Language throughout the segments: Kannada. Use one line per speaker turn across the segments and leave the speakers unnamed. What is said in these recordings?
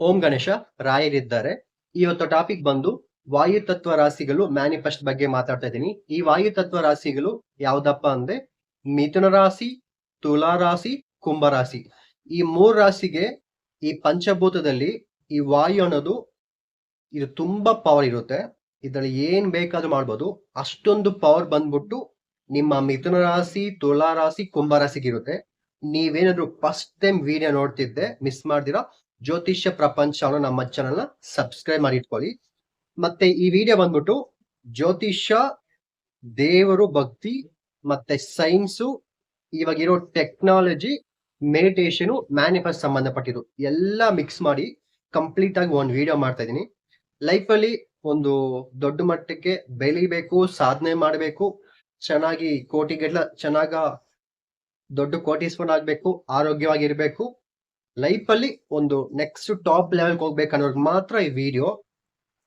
ಓಂ ಗಣೇಶ, ರಾಯರಿದ್ದಾರೆ. ಇವತ್ತು ಟಾಪಿಕ್ ಬಂದು ವಾಯುತತ್ವ ರಾಶಿಗಳು ಮ್ಯಾನಿಫೆಸ್ಟ್ ಬಗ್ಗೆ ಮಾತಾಡ್ತಾ ಇದ್ದೀನಿ. ಈ ವಾಯುತತ್ವ ರಾಶಿಗಳು ಯಾವ್ದಪ್ಪ ಅಂದ್ರೆ ಮಿಥುನ ರಾಶಿ, ತುಲಾ ರಾಶಿ, ಕುಂಭ ರಾಶಿ. ಈ ಮೂರ್ ರಾಶಿಗೆ ಈ ಪಂಚಭೂತದಲ್ಲಿ ಈ ವಾಯು ಅನ್ನೋದು ಇದು ತುಂಬಾ ಪವರ್ ಇರುತ್ತೆ. ಇದರಲ್ಲಿ ಏನ್ ಬೇಕಾದ್ರೂ ಮಾಡ್ಬೋದು. ಅಷ್ಟೊಂದು ಪವರ್ ಬಂದ್ಬಿಟ್ಟು ನಿಮ್ಮ ಮಿಥುನ ರಾಶಿ, ತುಲಾ ರಾಶಿ, ಕುಂಭ ರಾಶಿಗೆ ಇರುತ್ತೆ. ನೀವೇನಾದ್ರೂ ಫಸ್ಟ್ ಟೈಮ್ ವಿಡಿಯೋ ನೋಡ್ತಿದ್ದೆ ಮಿಸ್ ಮಾಡ್ದಿರಾ? ಜ್ಯೋತಿಷ್ಯ ಪ್ರಪಂಚ ಅನ್ನೋ ನಮ್ಮ ಚಾನಲ್ನ ಸಬ್ಸ್ಕ್ರೈಬ್ ಮಾಡಿ ಇಟ್ಕೊಳ್ಳಿ. ಮತ್ತೆ ಈ ವಿಡಿಯೋ ಬಂದ್ಬಿಟ್ಟು ಜ್ಯೋತಿಷ್ಯ, ದೇವರು, ಭಕ್ತಿ ಮತ್ತೆ ಸೈನ್ಸು ಇವಾಗಿರೋ ಟೆಕ್ನಾಲಜಿ ಮೆಡಿಟೇಷನು ಮ್ಯಾನಿಫೆಸ್ಟ್ ಸಂಬಂಧಪಟ್ಟಿದ್ದು ಎಲ್ಲ ಮಿಕ್ಸ್ ಮಾಡಿ ಕಂಪ್ಲೀಟ್ ಆಗಿ ಒಂದು ವಿಡಿಯೋ ಮಾಡ್ತಾ ಇದ್ದೀನಿ. ಲೈಫಲ್ಲಿ ಒಂದು ದೊಡ್ಡ ಮಟ್ಟಕ್ಕೆ ಬೆಳಿಬೇಕು, ಸಾಧನೆ ಮಾಡಬೇಕು, ಚೆನ್ನಾಗಿ ಕೋಟಿಗೆಲ್ಲ ಚೆನ್ನಾಗ ದೊಡ್ಡ ಕೋಟೀಶ್ವರ ಆಗಬೇಕು ಆರೋಗ್ಯವಾಗಿರ್ಬೇಕು. ಲೈಫ್ ಅಲ್ಲಿ ಒಂದು ನೆಕ್ಸ್ಟ್ ಟಾಪ್ ಲೆವೆಲ್ ಹೋಗ್ಬೇಕು ಅನ್ನೋರ್ಗ್ ಮಾತ್ರ ಈ ವಿಡಿಯೋ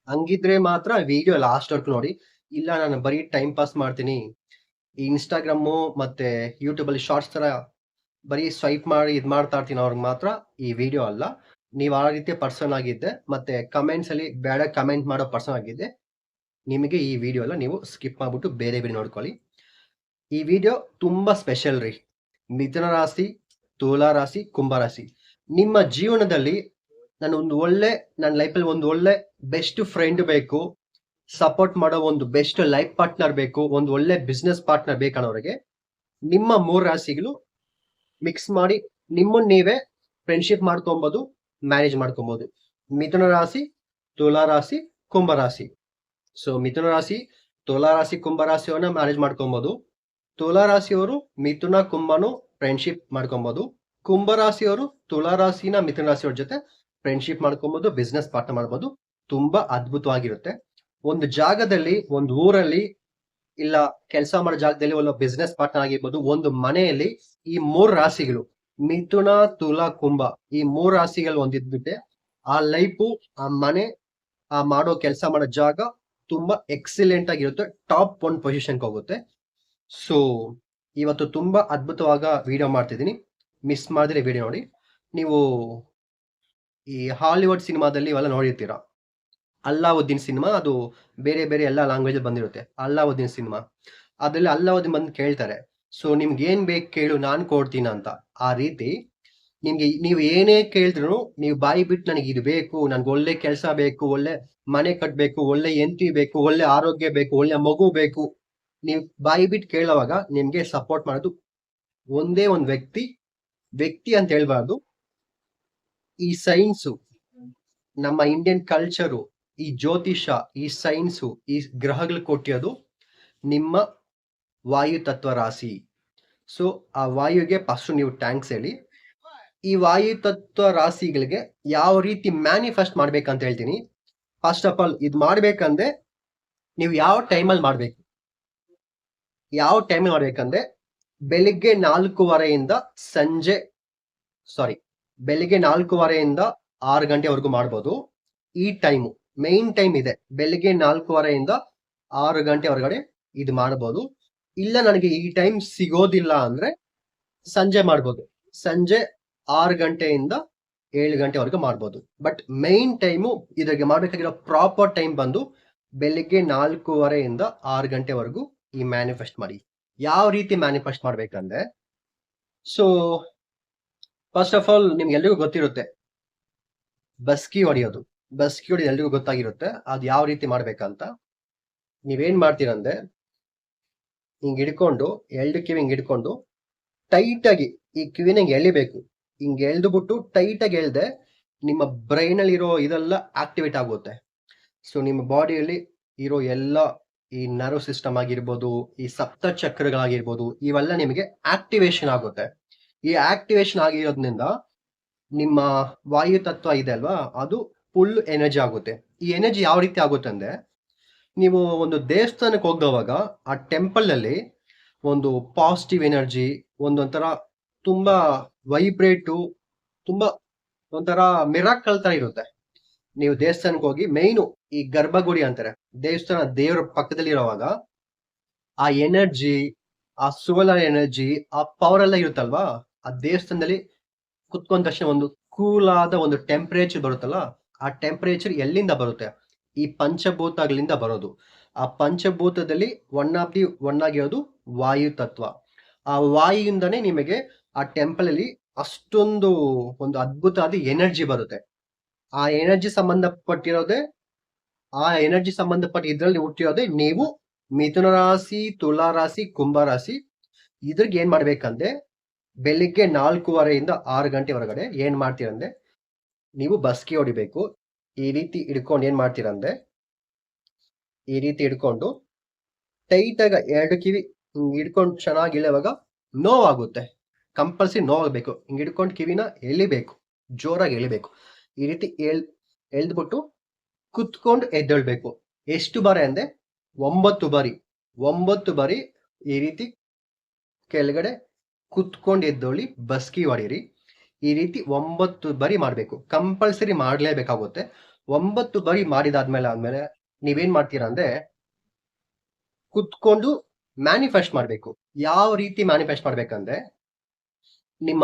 ಹಂಗಿದ್ರೆ ಮಾತ್ರ ವಿಡಿಯೋ ಲಾಸ್ಟ್ ವರ್ಕ್ ನೋಡಿ. ಇಲ್ಲ, ನಾನು ಬರೀ ಟೈಮ್ ಪಾಸ್ ಮಾಡ್ತೀನಿ. ಈ ಇನ್ಸ್ಟಾಗ್ರಾಮು ಮತ್ತೆ ಯೂಟ್ಯೂಬ್ ಅಲ್ಲಿ ಶಾರ್ಟ್ಸ್ ತರ ಬರೀ ಸ್ವೈಪ್ ಮಾಡಿ ಇದು ಮಾಡ್ತಾ ಇರ್ತೀನಿ ಅವ್ರಿಗೆ ಮಾತ್ರ ಈ ವಿಡಿಯೋ ಅಲ್ಲ. ನೀವು ಆ ರೀತಿಯ ಪರ್ಸನ್ ಆಗಿದ್ದೆ, ಮತ್ತೆ ಕಮೆಂಟ್ಸ್ ಅಲ್ಲಿ ಬೇಡ ಕಮೆಂಟ್ ಮಾಡೋ ಪರ್ಸನ್ ಆಗಿದ್ದೆ, ನಿಮಗೆ ಈ ವಿಡಿಯೋ ಎಲ್ಲ ನೀವು ಸ್ಕಿಪ್ ಮಾಡ್ಬಿಟ್ಟು ಬೇರೆ ಬೇರೆ ನೋಡ್ಕೊಳ್ಳಿ. ಈ ವಿಡಿಯೋ ತುಂಬಾ ಸ್ಪೆಷಲ್ ರೀ. ಮಿಥುನ ರಾಶಿ, ತುಲಾ ರಾಶಿ, ಕುಂಭ ರಾಶಿ. ನಿಮ್ಮ ಜೀವನದಲ್ಲಿ ನಾನು ಒಂದು ಒಳ್ಳೆ, ನನ್ನ ಲೈಫಲ್ಲಿ ಒಂದು ಒಳ್ಳೆ ಬೆಸ್ಟ್ ಫ್ರೆಂಡ್ ಬೇಕು. ಸಪೋರ್ಟ್ ಮಾಡೋ ಒಂದು ಬೆಸ್ಟ್ ಲೈಫ್ ಪಾರ್ಟ್ನರ್ ಬೇಕು. ಒಂದು ಒಳ್ಳೆ ಬಿಸ್ನೆಸ್ ಪಾರ್ಟ್ನರ್ ಬೇಕನ್ನೋರಿಗೆ ನಿಮ್ಮ ಮೂರು ರಾಶಿಗಳು ಮಿಕ್ಸ್ ಮಾಡಿ ನಿಮ್ಮನ್ನ ನೀವೇ ಫ್ರೆಂಡ್ಶಿಪ್ ಮಾಡ್ಕೊಬೋದು ಮ್ಯಾನೇಜ್ ಮಾಡ್ಕೊಬೋದು. ಮಿಥುನ ರಾಶಿ, ತುಲಾ ರಾಶಿ, ಕುಂಭ ರಾಶಿ. ಸೊ ಮಿಥುನ ರಾಶಿ, ತುಲಾ ರಾಶಿ, ಕುಂಭ ರಾಶಿಯವನ್ನ ಮ್ಯಾನೇಜ್ ಮಾಡ್ಕೊಬೋದು. ತುಲಾ ರಾಶಿಯವರು ಮಿಥುನ, ಕುಂಭನು ಫ್ರೆಂಡ್ಶಿಪ್ ಮಾಡ್ಕೊಬೋದು. ಕುಂಭ ರಾಶಿಯವರು ತುಲಾ ರಾಶಿನ ಮಿಥುನ ರಾಶಿಯವ್ರ ಜೊತೆ ಫ್ರೆಂಡ್ಶಿಪ್ ಮಾಡ್ಕೊಬೋದು ಬಿಸ್ನೆಸ್ ಪಾರ್ಟ್ನರ್ ಮಾಡ್ಬೋದು. ತುಂಬಾ ಅದ್ಭುತವಾಗಿರುತ್ತೆ. ಒಂದು ಜಾಗದಲ್ಲಿ, ಒಂದು ಊರಲ್ಲಿ ಇಲ್ಲ ಕೆಲಸ ಮಾಡೋ ಜಾಗದಲ್ಲಿ ಒಂದು ಬಿಸ್ನೆಸ್ ಪಾರ್ಟ್ನರ್ ಆಗಿರ್ಬೋದು, ಒಂದು ಮನೆಯಲ್ಲಿ ಈ ಮೂರು ರಾಶಿಗಳು, ಮಿಥುನ, ತುಲಾ, ಕುಂಭ ಈ ಮೂರು ರಾಶಿಗಳು ಒಂದಿದ್ಬಿಟ್ಟೆ ಆ ಲೈಫು ಆ ಮನೆ, ಆ ಮಾಡೋ ಕೆಲಸ ಮಾಡೋ ಜಾಗ ತುಂಬಾ ಎಕ್ಸಿಲೆಂಟ್ ಆಗಿರುತ್ತೆ ಟಾಪ್ ಒನ್ ಪೊಸಿಷನ್ಗೆ ಹೋಗುತ್ತೆ. ಸೊ ಇವತ್ತು ತುಂಬಾ ಅದ್ಭುತವಾಗ ವಿಡಿಯೋ ಮಾಡ್ತಿದ್ದೀನಿ. ಮಿಸ್ ಮಾಡಿದ್ರೆ ವಿಡಿಯೋ ನೋಡಿ. ನೀವು ಈ ಹಾಲಿವುಡ್ ಸಿನಿಮಾದಲ್ಲಿ ಇವೆಲ್ಲ ನೋಡಿರ್ತೀರಾ? ಅಲ್ಲಾವುದ್ದೀನ್ ಸಿನಿಮಾ ಅದು ಬೇರೆ ಬೇರೆ ಎಲ್ಲ ಲ್ಯಾಂಗ್ವೇಜ್ ಬಂದಿರುತ್ತೆ. ಅಲ್ಲಾವುದ್ದೀನ್ ಸಿನಿಮಾ ಅದರಲ್ಲಿ ಅಲ್ಲಾವುದ್ದೀನ್ ಬಂದು ಕೇಳ್ತಾರೆ. ಸೊ ನಿಮ್ಗೆ ಏನ್ ಬೇಕು ಕೇಳು, ನಾನು ಕೊಡ್ತೀನಿ ಅಂತ. ಆ ರೀತಿ ನಿಮ್ಗೆ ನೀವು ಏನೇ ಕೇಳಿದ್ರು ನೀವು ಬಾಯಿ ಬಿಟ್ಟು ನನಗೆ ಇದು ಬೇಕು, ನನ್ಗೆ ಒಳ್ಳೆ ಕೆಲಸ ಬೇಕು, ಒಳ್ಳೆ ಮನೆ ಕಟ್ಟಬೇಕು ಒಳ್ಳೆ ಎಂತಿ ಬೇಕು, ಒಳ್ಳೆ ಆರೋಗ್ಯ ಬೇಕು, ಒಳ್ಳೆ ಮಗು ಬೇಕು. ನೀವು ಬಾಯಿ ಬಿಟ್ಟು ಕೇಳುವಾಗ ನಿಮ್ಗೆ ಸಪೋರ್ಟ್ ಮಾಡೋದು ಒಂದೇ ಒಂದು ವ್ಯಕ್ತಿ ವ್ಯಕ್ತಿ ಅಂತ ಹೇಳ್ಬಾರ್ದು. ಈ ಸೈನ್ಸು ನಮ್ಮ ಇಂಡಿಯನ್ ಕಲ್ಚರು ಈ ಜ್ಯೋತಿಷ, ಈ ಸೈನ್ಸು ಈ ಗ್ರಹಗಳು ಕೊಟ್ಟಿರೋದು ನಿಮ್ಮ ವಾಯು ತತ್ವ ರಾಶಿ. ಸೊ ಆ ವಾಯುಗೆ ಫಸ್ಟ್ ನೀವು ಟ್ಯಾಂಕ್ಸ್ ಹೇಳಿ. ಈ ವಾಯು ತತ್ವ ರಾಶಿಗಳಿಗೆ ಯಾವ ರೀತಿ ಮ್ಯಾನಿಫೆಸ್ಟ್ ಮಾಡ್ಬೇಕಂತ ಹೇಳ್ತೀನಿ. ಫಸ್ಟ್ ಆಫ್ ಆಲ್ ಇದು ಮಾಡ್ಬೇಕಂದ್ರೆ ನೀವು ಯಾವ ಟೈಮಲ್ಲಿ ಮಾಡ್ಬೇಕು? ಯಾವ ಟೈಮ್ ಮಾಡ್ಬೇಕಂದ್ರೆ ಬೆಳಿಗ್ಗೆ ನಾಲ್ಕೂವರೆಯಿಂದ ಸಂಜೆ ಸಾರಿ ಬೆಳಿಗ್ಗೆ ನಾಲ್ಕೂವರೆಯಿಂದ ಆರು ಗಂಟೆವರೆಗೂ ಮಾಡ್ಬೋದು. ಈ ಟೈಮು ಮೇನ್ ಟೈಮ್ ಇದೆ. ಬೆಳಿಗ್ಗೆ ನಾಲ್ಕೂವರೆಯಿಂದ ಆರು ಗಂಟೆ ಹೊರಗಡೆ ಇದು ಮಾಡ್ಬೋದು. ಇಲ್ಲ ನನಗೆ ಈ ಟೈಮ್ ಸಿಗೋದಿಲ್ಲ ಅಂದ್ರೆ ಸಂಜೆ ಮಾಡ್ಬೋದು. ಸಂಜೆ ಆರು ಗಂಟೆಯಿಂದ ಏಳು ಗಂಟೆವರೆಗೂ ಮಾಡ್ಬೋದು. ಬಟ್ ಮೇನ್ ಟೈಮು ಇದಕ್ಕೆ ಮಾಡಬೇಕಾಗಿರೋ ಪ್ರಾಪರ್ ಟೈಮ್ ಬಂದು ಬೆಳಿಗ್ಗೆ ನಾಲ್ಕೂವರೆಯಿಂದ ಆರು ಗಂಟೆವರೆಗೂ ಈ ಮ್ಯಾನಿಫೆಸ್ಟ್ ಮಾಡಿ. ಯಾವ ರೀತಿ ಮ್ಯಾನಿಫೆಸ್ಟ್ ಮಾಡ್ಬೇಕಂದ್ರೆ ಸೊ ಫಸ್ಟ್ ಆಫ್ ಆಲ್ ನಿಮ್ಗೆ ಎಲ್ರಿಗೂ ಗೊತ್ತಿರುತ್ತೆ, ಬಸ್ಕಿ ಹೊಡೆಯೋದು. ಬಸ್ಕಿ ಹೊಡೆಯೋದು ಎಲ್ರಿಗೂ ಗೊತ್ತಾಗಿರುತ್ತೆ, ಅದು ಯಾವ ರೀತಿ ಮಾಡ್ಬೇಕಂತ. ನೀವೇನ್ ಮಾಡ್ತೀರಂದ್ರೆ ಹಿಂಗ್ ಹಿಡ್ಕೊಂಡು ಎಲ್ಡ್ ಕಿವಿ ಹಿಂಗ್ ಹಿಡ್ಕೊಂಡು ಟೈಟ್ ಆಗಿ ಈ ಕಿವಿನ ಹಿಂಗೆ ಎಳಿಬೇಕು. ಹಿಂಗೆ ಎಳ್ದು ಬಿಟ್ಟು ಟೈಟ್ ಆಗಿ ಎಳ್ದೆ, ನಿಮ್ಮ ಬ್ರೈನ್ ಅಲ್ಲಿ ಇದೆಲ್ಲ ಆಕ್ಟಿವೇಟ್ ಆಗುತ್ತೆ. ಸೊ ನಿಮ್ಮ ಬಾಡಿಯಲ್ಲಿ ಇರೋ ಎಲ್ಲ ಈ ನರ್ವ್ ಸಿಸ್ಟಮ್ ಆಗಿರ್ಬೋದು, ಈ ಸಪ್ತ ಚಕ್ರಗಳಾಗಿರ್ಬೋದು ಇವೆಲ್ಲ ನಿಮಗೆ ಆಕ್ಟಿವೇಶನ್ ಆಗುತ್ತೆ. ಈ ಆಕ್ಟಿವೇಶನ್ ಆಗಿರೋದ್ರಿಂದ ನಿಮ್ಮ ವಾಯು ತತ್ವ ಇದೆ ಅಲ್ವಾ? ಅದು ಫುಲ್ ಎನರ್ಜಿ ಆಗುತ್ತೆ. ಈ ಎನರ್ಜಿ ಯಾವ ರೀತಿ ಆಗುತ್ತೆ ಅಂದ್ರೆ, ನೀವು ಒಂದು ದೇವಸ್ಥಾನಕ್ಕೆ ಹೋಗುವಾಗ ಆ ಟೆಂಪಲ್ ಅಲ್ಲಿ ಒಂದು ಪಾಸಿಟಿವ್ ಎನರ್ಜಿ, ಒಂದೊಂಥರ ತುಂಬಾ ವೈಬ್ರೇಟು, ತುಂಬಾ ಒಂಥರ ಮಿರಾಕಲ್ ಥರ ಇರುತ್ತೆ. ನೀವು ದೇವಸ್ಥಾನಕ್ಕೆ ಹೋಗಿ ಮೈನು ಈ ಗರ್ಭಗುಡಿ ಅಂತಾರೆ, ದೇವಸ್ಥಾನ ದೇವರ ಪಕ್ಕದಲ್ಲಿ ಇರೋವಾಗ ಆ ಎನರ್ಜಿ, ಆ ಸುವಲ ಎನರ್ಜಿ, ಆ ಪವರ್ ಎಲ್ಲ ಇರುತ್ತಲ್ವಾ? ಆ ದೇವಸ್ಥಾನದಲ್ಲಿ ಕುತ್ಕೊಂಡ ತಕ್ಷಣ ಒಂದು ಕೂಲ್ ಆದ ಒಂದು ಟೆಂಪರೇಚರ್ ಬರುತ್ತಲ್ಲ, ಆ ಟೆಂಪರೇಚರ್ ಎಲ್ಲಿಂದ ಬರುತ್ತೆ? ಈ ಪಂಚಭೂತಗಳಿಂದ ಬರೋದು. ಆ ಪಂಚಭೂತದಲ್ಲಿ ಒನ್ ಆಫ್ ದಿ ಒನ್ ಆಗಿರೋದು ವಾಯು ತತ್ವ. ಆ ವಾಯುವಿಂದನೇ ನಿಮಗೆ ಆ ಟೆಂಪಲ್ ಅಲ್ಲಿ ಅಷ್ಟೊಂದು ಒಂದು ಅದ್ಭುತವಾದ ಎನರ್ಜಿ ಬರುತ್ತೆ. ಆ ಎನರ್ಜಿ ಸಂಬಂಧಪಟ್ಟಿರೋದೇ ಆ ಎನರ್ಜಿ ಸಂಬಂಧಪಟ್ಟ ಇದ್ರಲ್ಲಿ ಹುಟ್ಟಿರೋದೆ ನೀವು ಮಿಥುನ ರಾಶಿ, ತುಲಾ ರಾಶಿ, ಕುಂಭ ರಾಶಿ. ಇದ್ರಿಗೆ ಏನ್ ಮಾಡ್ಬೇಕಂದ್ರೆ ಬೆಳಿಗ್ಗೆ ನಾಲ್ಕೂವರೆಯಿಂದ ಆರು ಗಂಟೆ ಹೊರಗಡೆ ಏನ್ ಮಾಡ್ತೀರಂದ್ರೆ ನೀವು ಬಸ್ಗೆ ಹೊಡಿಬೇಕು. ಈ ರೀತಿ ಹಿಡ್ಕೊಂಡು ಏನ್ ಮಾಡ್ತೀರಂದ್ರೆ ಈ ರೀತಿ ಹಿಡ್ಕೊಂಡು ಟೈಟ್ ಆಗ ಎರಡು ಕಿವಿ ಹಿಡ್ಕೊಂಡು ಚೆನ್ನಾಗಿ ಇಳಿಯುವಾಗ ನೋವಾಗುತ್ತೆ. ಕಂಪಲ್ಸರಿ ನೋವಾಗಬೇಕು. ಹಿಂಗ್ ಹಿಡ್ಕೊಂಡು ಕಿವಿನ ಎಳಿಬೇಕು. ಜೋರಾಗಿ ಎಳಿಬೇಕು. ಈ ರೀತಿ ಎಳ್ ಎಳ್ದ್ಬಿಟ್ಟು ಕುತ್ಕೊಂಡು ಎದ್ದೇಳ್ಬೇಕು. ಎಷ್ಟು ಬಾರಿ ಅಂದ್ರೆ ಒಂಬತ್ತು ಬಾರಿ ಒಂಬತ್ತು ಬಾರಿ ಈ ರೀತಿ ಕೆಳಗಡೆ ಕುತ್ಕೊಂಡು ಎದ್ದೊಳ್ಳಿ ಬಸ್ಕಿ ಹೊಡೀರಿ ಈ ರೀತಿ ಒಂಬತ್ತು ಬಾರಿ ಮಾಡಬೇಕು. ಕಂಪಲ್ಸರಿ ಮಾಡಲೇಬೇಕಾಗುತ್ತೆ. ಒಂಬತ್ತು ಬಾರಿ ಮಾಡಿದಾದ್ಮೇಲೆ ಆದ್ಮೇಲೆ ನೀವೇನ್ ಮಾಡ್ತೀರಾ ಅಂದ್ರೆ ಕುತ್ಕೊಂಡು ಮ್ಯಾನಿಫೆಸ್ಟ್ ಮಾಡಬೇಕು. ಯಾವ ರೀತಿ ಮ್ಯಾನಿಫೆಸ್ಟ್ ಮಾಡ್ಬೇಕಂದ್ರೆ ನಿಮ್ಮ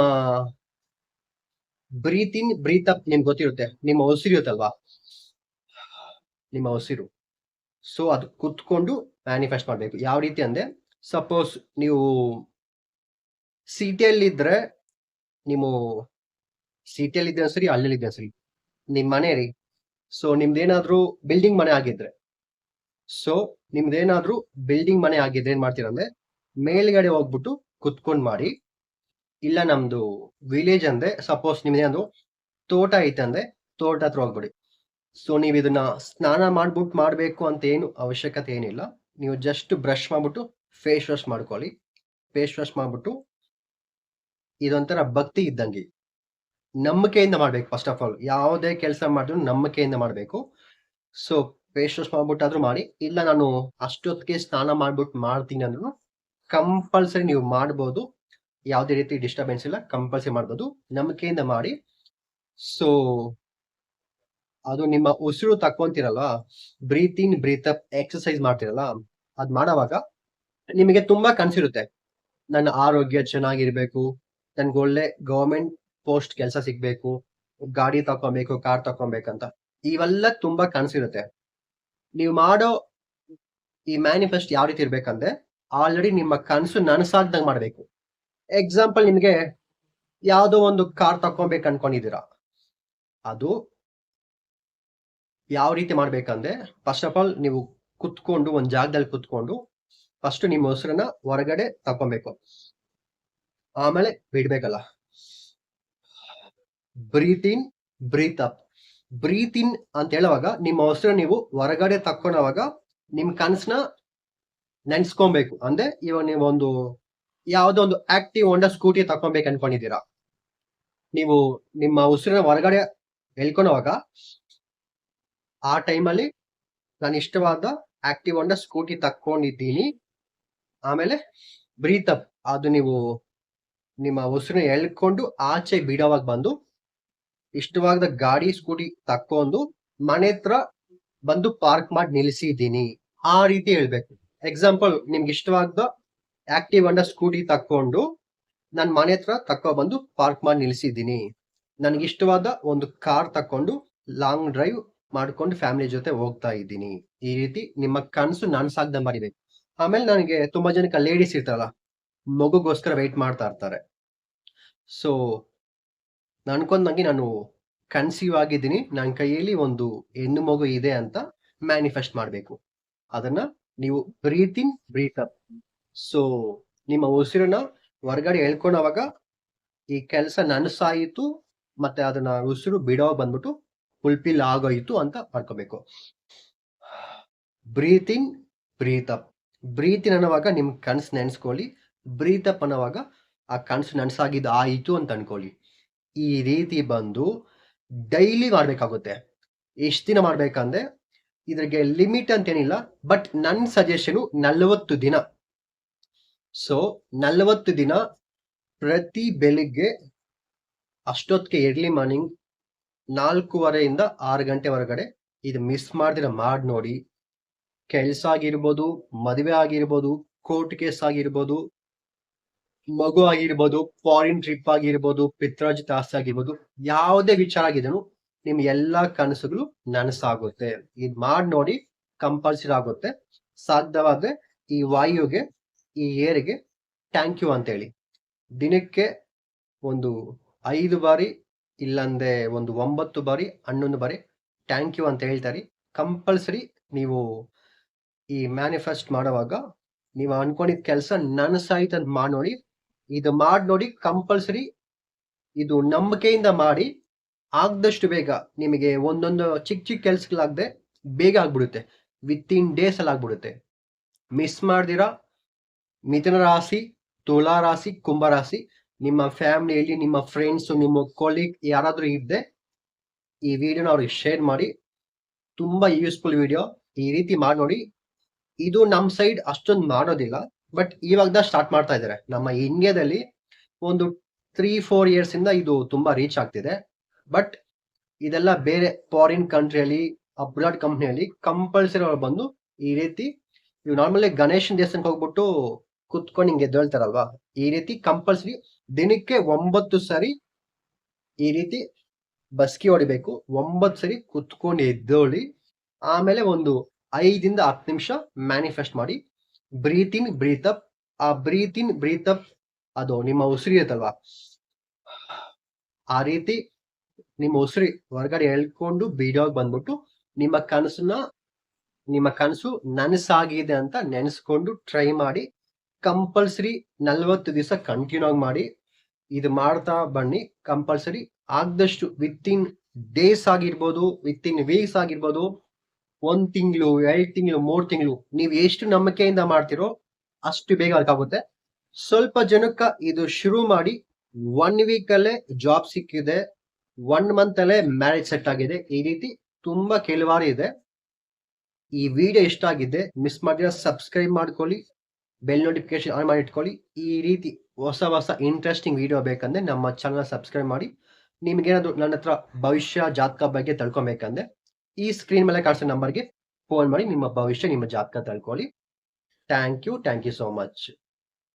ಬ್ರೀತ್ ಇನ್ ಬ್ರೀತ್ ಅಪ್ ನಿಮ್ಗೆ ಗೊತ್ತಿರುತ್ತೆ. ನಿಮ್ಮ ಉಸಿರು ಇರುತ್ತಲ್ವಾ ನಿಮ್ಮ ಉಸಿರು. ಸೊ ಅದು ಕುತ್ಕೊಂಡು ಮ್ಯಾನಿಫೆಸ್ಟ್ ಮಾಡಬೇಕು. ಯಾವ ರೀತಿ ಅಂದರೆ ಸಪೋಸ್ ನೀವು ಸಿಟಿಯಲ್ಲಿದ್ದರೆ ನೀವು ಸಿಟಿಯಲ್ಲಿ ಇದ್ರೆ ಸರಿ ಹಳ್ಳಿಯಲ್ಲಿ ಇದ್ರೆ ಸರಿ. ನಿಮ್ಮ ಮನೆ ರೀ. ಸೊ ನಿಮ್ದೇನಾದ್ರೂ ಬಿಲ್ಡಿಂಗ್ ಮನೆ ಆಗಿದ್ರೆ. ಸೊ ನಿಮ್ದೇನಾದ್ರೂ ಬಿಲ್ಡಿಂಗ್ ಮನೆ ಆಗಿದ್ರೆ ಏನ್ ಮಾಡ್ತೀರಾ ಅಂದ್ರೆ, ಮೇಲ್ಗಡೆ ಹೋಗ್ಬಿಟ್ಟು ಕುತ್ಕೊಂಡು ಮಾಡಿ. ಇಲ್ಲ ನಮ್ದು ವಿಲೇಜ್ ಅಂದ್ರೆ ಸಪೋಸ್ ನಿಮ್ದೇನಾದ್ರು ತೋಟ ಐತೆ ಅಂದ್ರೆ ತೋಟ ಹತ್ರ ಹೋಗ್ಬಿಡಿ. ಸೊ ನೀವು ಇದನ್ನ ಸ್ನಾನ ಮಾಡ್ಬಿಟ್ಟು ಮಾಡ್ಬೇಕು ಅಂತ ಏನು ಅವಶ್ಯಕತೆ ಏನಿಲ್ಲ. ನೀವು ಜಸ್ಟ್ ಬ್ರಷ್ ಮಾಡ್ಬಿಟ್ಟು ಫೇಸ್ ವಾಶ್ ಮಾಡ್ಕೊಳ್ಳಿ. ಫೇಸ್ ವಾಶ್ ಮಾಡ್ಬಿಟ್ಟು ಇದೊಂಥರ ಭಕ್ತಿ ಇದ್ದಂಗೆ. ನಂಬಿಕೆಯಿಂದ ಮಾಡ್ಬೇಕು ಫಸ್ಟ್ ಆಫ್ ಆಲ್ ಯಾವುದೇ ಕೆಲಸ ಮಾಡಿದ್ರು ನಂಬಿಕೆಯಿಂದ ಮಾಡಬೇಕು. ಸೊ ಫೇಸ್ ವಾಶ್ ಮಾಡ್ಬಿಟ್ಟಾದ್ರೂ ಮಾಡಿ. ಇಲ್ಲ, ನಾನು ಅಷ್ಟೊತ್ತಿಗೆ ಸ್ನಾನ ಮಾಡ್ಬಿಟ್ಟು ಮಾಡ್ತೀನಿ ಅಂದ್ರೂ ಕಂಪಲ್ಸರಿ ನೀವು ಮಾಡ್ಬೋದು. ಯಾವುದೇ ರೀತಿ ಡಿಸ್ಟರ್ಬೆನ್ಸ್ ಇಲ್ಲ ಕಂಪಲ್ಸರಿ ಮಾಡ್ಬೋದು. ನಂಬಿಕೆಯಿಂದ ಮಾಡಿ. ಸೊ ಅದು ನಿಮ್ಮ ಉಸಿರು ತಕ್ಕೊಂತಿರಲ್ಲ breathe in breathe up exercise ಮಾಡ್ತಿರಲ್ಲ, ಅದ್ ಮಾಡೋವಾಗ ನಿಮಗೆ ತುಂಬಾ ಕನ್ಸಿರುತ್ತೆ. ನನ್ನ ಆರೋಗ್ಯ ಚೆನ್ನಾಗಿರ್ಬೇಕು, ನನ್ಗೆ ಒಳ್ಳೆ ಗವರ್ಮೆಂಟ್ ಪೋಸ್ಟ್ ಕೆಲಸ ಸಿಗ್ಬೇಕು, ಗಾಡಿ ತಕೊಬೇಕು ಕಾರ್ ತಕೊಬೇಕಂತ ಇವೆಲ್ಲ ತುಂಬಾ ಕನ್ಸಿರುತ್ತೆ. ನೀವು ಮಾಡೋ ಈ ಮ್ಯಾನಿಫೆಸ್ಟ್ ಯಾವ ರೀತಿ ಇರ್ಬೇಕಂದ್ರೆ ಆಲ್ರೆಡಿ ನಿಮ್ಮ ಕನಸು ನನಸಾಗ್ದಂಗ್ ಮಾಡ್ಬೇಕು. ಎಕ್ಸಾಂಪಲ್ ನಿಮ್ಗೆ ಯಾವುದೋ ಒಂದು ಕಾರ್ ತಕೊಬೇಕು ಅನ್ಕೊಂಡಿದ್ದೀರಾ. ಅದು ಯಾವ ರೀತಿ ಮಾಡ್ಬೇಕಂದ್ರೆ ಫಸ್ಟ್ ಆಫ್ ಆಲ್ ನೀವು ಕುತ್ಕೊಂಡು, ಒಂದ್ ಜಾಗದಲ್ಲಿ ಕುತ್ಕೊಂಡು ಫಸ್ಟ್ ನಿಮ್ಮ ಹೆಸರನ್ನ ಹೊರಗಡೆ ತಕೊಬೇಕು ಆಮೇಲೆ ಬಿಡ್ಬೇಕಲ್ಲ. Breathe in breathe up breathe in ಅಂತ ಹೇಳುವಾಗ, ನಿಮ್ಮ ಹೊಸರ ನೀವು ಹೊರಗಡೆ ತಕ್ಕೊಳವಾಗ ನಿಮ್ ಕನ್ಸನ್ನ ನೆನ್ಸ್ಕೊಬೇಕು. ಅಂದ್ರೆ ಇವಾಗ ನೀವು ಒಂದು ಯಾವುದೋ ಒಂದು ಆಕ್ಟಿವ್ ಹೊಂಡ ಸ್ಕೂಟಿ ತಕೊಬೇಕು ಅನ್ಕೊಂಡಿದ್ದೀರಾ. ನೀವು ನಿಮ್ಮ ಉಸಿರನ್ನ ಹೊರಗಡೆ ಎಳ್ಕೊಳವಾಗ ಆ ಟೈಮಲ್ಲಿ ನಾನು ಇಷ್ಟವಾದ ಆಕ್ಟಿವ್ ಅಂಡ ಸ್ಕೂಟಿ ತಕ್ಕೊಂಡಿದ್ದೀನಿ. ಆಮೇಲೆ ಬ್ರೀತ್ ಅಪ್ ಅದು ನೀವು ನಿಮ್ಮ ಉಸಿರನ್ನ ಎಳ್ಕೊಂಡು ಆಚೆ ಬಿಡೋವಾಗ ಬಂದು ಇಷ್ಟವಾದ ಗಾಡಿ, ಸ್ಕೂಟಿ ತಕ್ಕೊಂಡು ಮನೆ ಹತ್ರ ಬಂದು ಪಾರ್ಕ್ ಮಾಡಿ ನಿಲ್ಲಿಸಿದ್ದೀನಿ. ಆ ರೀತಿ ಹೇಳ್ಬೇಕು. ಎಕ್ಸಾಂಪಲ್ ನಿಮ್ಗೆ ಇಷ್ಟವಾದ ಆಕ್ಟಿವ್ ಅಂಡ ಸ್ಕೂಟಿ ತಕ್ಕೊಂಡು ನಾನು ಮನೆ ಹತ್ರ ತಕ್ಕೊ ಬಂದು ಪಾರ್ಕ್ ಮಾಡಿ ನಿಲ್ಲಿಸಿದ್ದೀನಿ. ನನಗೆ ಇಷ್ಟವಾದ ಒಂದು ಕಾರ್ ತಕೊಂಡು ಲಾಂಗ್ ಡ್ರೈವ್ ಮಾಡ್ಕೊಂಡು ಫ್ಯಾಮಿಲಿ ಜೊತೆ ಹೋಗ್ತಾ ಇದ್ದೀನಿ. ಈ ರೀತಿ ನಿಮ್ಮ ಕನಸು ನಾನು ಸಾಧ್ಯ ಮಾಡಿದೆ. ಆಮೇಲೆ ನನಗೆ ತುಂಬಾ ಜನಕ್ಕೆ ಲೇಡೀಸ್ ಇರ್ತಾರಲ್ಲ, ಮಗುಗೋಸ್ಕರ ವೆಯ್ಟ್ ಮಾಡ್ತಾ ಇರ್ತಾರೆ. ಸೊ ನನ್ಕೊಂಡಂಗೆ ನಾನು ಕನ್ಸೀವ್ ಆಗಿದ್ದೀನಿ. ನನ್ನ ಕೈಯಲ್ಲಿ ಒಂದು ಹೆಣ್ಣು ಮಗು ಇದೆ ಅಂತ ಮ್ಯಾನಿಫೆಸ್ಟ್ ಮಾಡಬೇಕು. ಅದನ್ನ ನೀವು breathe in breathe up so ನಿಮ್ಮ ಉಸಿರನ್ನ ಹೊರಗಡೆ ಹೇಳ್ಕೊಂಡವಾಗ ಈ ಕೆಲಸ ನನಸಾಯಿತು, ಮತ್ತೆ ಅದನ್ನ ಉಸಿರು ಬಿಡೋ ಬಂದ್ಬಿಟ್ಟು ಫುಲ್ಫಿಲ್ ಆಗೋಯ್ತು ಅಂತ ಮಾಡ್ಕೋಬೇಕು breathe in breathe up breathe in ಅನ್ನೋವಾಗ ನಿಮ್ ಕನ್ಸ್ ನೆನ್ಸ್ಕೊಳ್ಳಿ. ಬ್ರೀತ್ ಅನ್ನೋವಾಗ ಆ ಕನ್ಸು ನನ್ಸಾಗಿದ್ದು ಆಯಿತು ಅಂತ ಅನ್ಕೊಳ್ಳಿ. ಈ ರೀತಿ ಬಂದು ಡೈಲಿ ಮಾಡ್ಬೇಕಾಗುತ್ತೆ. ಎಷ್ಟು ದಿನ ಮಾಡ್ಬೇಕಂದ್ರೆ ಇದ್ರಿಗೆ ಲಿಮಿಟ್ ಅಂತೇನಿಲ್ಲ, ಬಟ್ ನನ್ನ ಸಜೆಷನು ನಲ್ವತ್ತು ದಿನ. ಸೊ, ನಲವತ್ತು ದಿನ ಪ್ರತಿ ಬೆಳಿಗ್ಗೆ ಅಷ್ಟೊತ್ತಿಗೆ ಎರ್ಲಿ ಮಾರ್ನಿಂಗ್ ನಾಲ್ಕೂವರೆಯಿಂದ ಆರು ಗಂಟೆ ಹೊರಗಡೆ. ಇದು ಮಿಸ್ ಮಾಡ್ದಿರ ಮಾಡಿ ನೋಡಿ. ಕೆಲಸ ಆಗಿರ್ಬೋದು, ಮದುವೆ ಆಗಿರ್ಬೋದು ಕೋರ್ಟ್ ಕೇಸ್ ಆಗಿರ್ಬೋದು, ಮಗು ಆಗಿರ್ಬೋದು ಫಾರಿನ್ ಟ್ರಿಪ್ ಆಗಿರ್ಬೋದು ಪಿತ್ರಾಜಿತ ಆಸ್ತಿ ಆಗಿರ್ಬೋದು, ಯಾವುದೇ ವಿಚಾರ ಆಗಿದ್ರು ನಿಮ್ ಎಲ್ಲಾ ಕನಸುಗಳು ನನಸಾಗುತ್ತೆ. ಇದ್ ಮಾಡಿ ನೋಡಿ ಕಂಪಲ್ಸರಿ ಆಗುತ್ತೆ. ಸಾಧ್ಯವಾದ್ರೆ ಈ ವಾಯುಗೆ, ಈ ಏರಿಗೆ ಥ್ಯಾಂಕ್ ಯು ಅಂತ ಹೇಳಿ ದಿನಕ್ಕೆ ಒಂದು ಐದು ಬಾರಿ ಇಲ್ಲಂದ್ರೆ ಒಂದು ಒಂಬತ್ತು ಬಾರಿ, ಹನ್ನೊಂದು ಬಾರಿ ಥ್ಯಾಂಕ್ ಯು ಅಂತ ಹೇಳ್ತಾರೆ ಕಂಪಲ್ಸರಿ ನೀವು ಈ ಮ್ಯಾನಿಫೆಸ್ಟ್ ಮಾಡುವಾಗ ನೀವು ಅನ್ಕೊಂಡಿದ ಕೆಲಸ ನನಸಾಯ್ತು ಅಂತ ಮಾಡಿ ಇದು ಮಾಡಿ ನೋಡಿ ಕಂಪಲ್ಸರಿ ಇದು ನಂಬಿಕೆಯಿಂದ ಮಾಡಿ ಆಗದಷ್ಟು ಬೇಗ ನಿಮಗೆ ಒಂದೊಂದು ಚಿಕ್ಕ ಚಿಕ್ಕ ಕೆಲ್ಸಗಳಾಗದೆ ಬೇಗ ಆಗ್ಬಿಡುತ್ತೆ. ವಿತ್ ಇನ್ ಡೇಸ್ ಅಲ್ಲಿ ಆಗ್ಬಿಡುತ್ತೆ. ಮಿಸ್ ಮಾಡ್ದಿರಾ? ಮಿಥುನ ರಾಶಿ, ತುಲಾ ರಾಶಿ, ಕುಂಭ ರಾಶಿ ನಿಮ್ಮ ಫ್ಯಾಮಿಲಿಯಲ್ಲಿ, ನಿಮ್ಮ ಫ್ರೆಂಡ್ಸ್ ನಿಮ್ಮ ಕೊಲೀಗ್ ಯಾರಾದರೂ ಇದ್ದೆ ಈ ವಿಡಿಯೋನ ಅವ್ರಿಗೆ ಶೇರ್ ಮಾಡಿ. ತುಂಬಾ ಯೂಸ್ಫುಲ್ ವಿಡಿಯೋ ಈ ರೀತಿ ಮಾಡಿ ನೋಡಿ ಇದು ನಮ್ಮ ಸೈಡ್ ಅಷ್ಟೊಂದು ಮಾಡೋದಿಲ್ಲ. ಬಟ್ ಇವಾಗ ಸ್ಟಾರ್ಟ್ ಮಾಡ್ತಾ ಇದ್ದಾರೆ ನಮ್ಮ ಇಂಡಿಯಾದಲ್ಲಿ ಒಂದು ತ್ರೀ ಫೋರ್ ಇಯರ್ಸ್ ಇಂದ ಇದು ತುಂಬಾ ರೀಚ್ ಆಗ್ತಿದೆ. ಬಟ್ ಇದೆಲ್ಲ ಬೇರೆ ಫಾರಿನ್ ಕಂಟ್ರಿಯಲ್ಲಿ ಅಬ್ರಾಡ್ ಕಂಪ್ನಿಯಲ್ಲಿ ಕಂಪಲ್ಸರಿ ಅವ್ರು ಬಂದು ಈ ರೀತಿ ಇವು ನಾರ್ಮಲಿ ಗಣೇಶನ್ ದೇವಸ್ಥಾನಕ್ಕೆ ಹೋಗ್ಬಿಟ್ಟು ಕುತ್ಕೊಂಡು ಹಿಂಗೆ ಎದ್ದೇಳ್ತಾರಲ್ವಾ? ಈ ರೀತಿ ಕಂಪಲ್ಸರಿ ದಿನಕ್ಕೆ ಒಂಬತ್ತು ಸಾರಿ ಈ ರೀತಿ ಬಸ್ಕಿ ಹೊಡಿಬೇಕು. ಒಂಬತ್ತು ಸರಿ ಕುತ್ಕೊಂಡು ಎದ್ದೋಳಿ. ಆಮೇಲೆ ಒಂದು ಐದಿಂದ ಹತ್ತು ನಿಮಿಷ ಮ್ಯಾನಿಫೆಸ್ಟ್ ಮಾಡಿ. ಬ್ರೀತ್ ಇನ್ ಬ್ರೀತ್ ಅಪ್ ಆ ಬ್ರೀತ್ ಇನ್ ಬ್ರೀತ್ ಅಪ್ ಅದು ನಿಮ್ಮ ಉಸಿರಿ ಇರುತ್ತಲ್ವಾ? ಆ ರೀತಿ ನಿಮ್ಮ ಉಸಿರಿ ಹೊರಗಡೆ ಎಳ್ಕೊಂಡು ಬೀಡೋಗಿ ಬಂದ್ಬಿಟ್ಟು ನಿಮ್ಮ ಕನಸನ್ನ, ನಿಮ್ಮ ಕನಸು ನನಸಾಗಿದೆ ಅಂತ ನೆನೆಸ್ಕೊಂಡು ಟ್ರೈ ಮಾಡಿ ಕಂಪಲ್ಸರಿ ನಲ್ವತ್ತು ದಿವಸ ಕಂಟಿನ್ಯೂ ಆಗಿ ಮಾಡಿ ಇದು ಮಾಡ್ತಾ ಬನ್ನಿ. ಕಂಪಲ್ಸರಿ ಆದಷ್ಟು ವಿತ್ ಇನ್ ಡೇಸ್ ಆಗಿರ್ಬೋದು ವಿತ್ ಇನ್ ವೀಕ್ಸ್ ಆಗಿರ್ಬೋದು, ಒಂದ್ ತಿಂಗಳು, ಎರಡು ತಿಂಗಳು, ಮೂರ್ ತಿಂಗಳು ನೀವು ಎಷ್ಟು ನಂಬಿಕೆಯಿಂದ ಮಾಡ್ತಿರೋ ಅಷ್ಟು ಬೇಗ ಅದಕ್ಕಾಗುತ್ತೆ ಸ್ವಲ್ಪ ಜನಕ್ಕ ಇದು ಶುರು ಮಾಡಿ ಒನ್ ವೀಕ್ ಅಲ್ಲೇ ಜಾಬ್ ಸಿಕ್ಕಿದೆ ಒನ್ ಮಂತ್ ಅಲ್ಲೇ ಮ್ಯಾರೇಜ್ ಸೆಟ್ ಆಗಿದೆ. ಈ ರೀತಿ ತುಂಬಾ ಕೆಲವಾರು ಇದೆ. ಈ ವಿಡಿಯೋ ಇಷ್ಟ ಆಗಿದೆ ಮಿಸ್ ಮಾಡಿದ್ರೆ ಸಬ್ಸ್ಕ್ರೈಬ್ ಮಾಡ್ಕೊಳ್ಳಿ. ಬೆಲ್ ನೋಟಿಫಿಕೇಶನ್ ಆನ್ ಮಾಡಿ ಇಟ್ಕೊಳ್ಳಿ ಈ ರೀತಿ ಹೊಸ ಹೊಸ ಇಂಟ್ರೆಸ್ಟಿಂಗ್ ವಿಡಿಯೋ ಬೇಕಂದ್ರೆ ನಮ್ಮ ಚಾನಲ್ ಸಬ್ಸ್ಕ್ರೈಬ್ ಮಾಡಿ. ನಿಮ್ಗೇನಾದ್ರೂ ನನ್ನ ಹತ್ರ ಭವಿಷ್ಯ ಜಾತಕ ಬಗ್ಗೆ ತಳ್ಕೊಬೇಕಂದ್ರೆ ಈ ಸ್ಕ್ರೀನ್ ಮೇಲೆ ಕಾಣಿಸೋ ನಂಬರ್ಗೆ ಫೋನ್ ಮಾಡಿ. ನಿಮ್ಮ ಭವಿಷ್ಯ, ನಿಮ್ಮ ಜಾತಕ ತಳ್ಕೊಳ್ಳಿ. Thank you thank you so much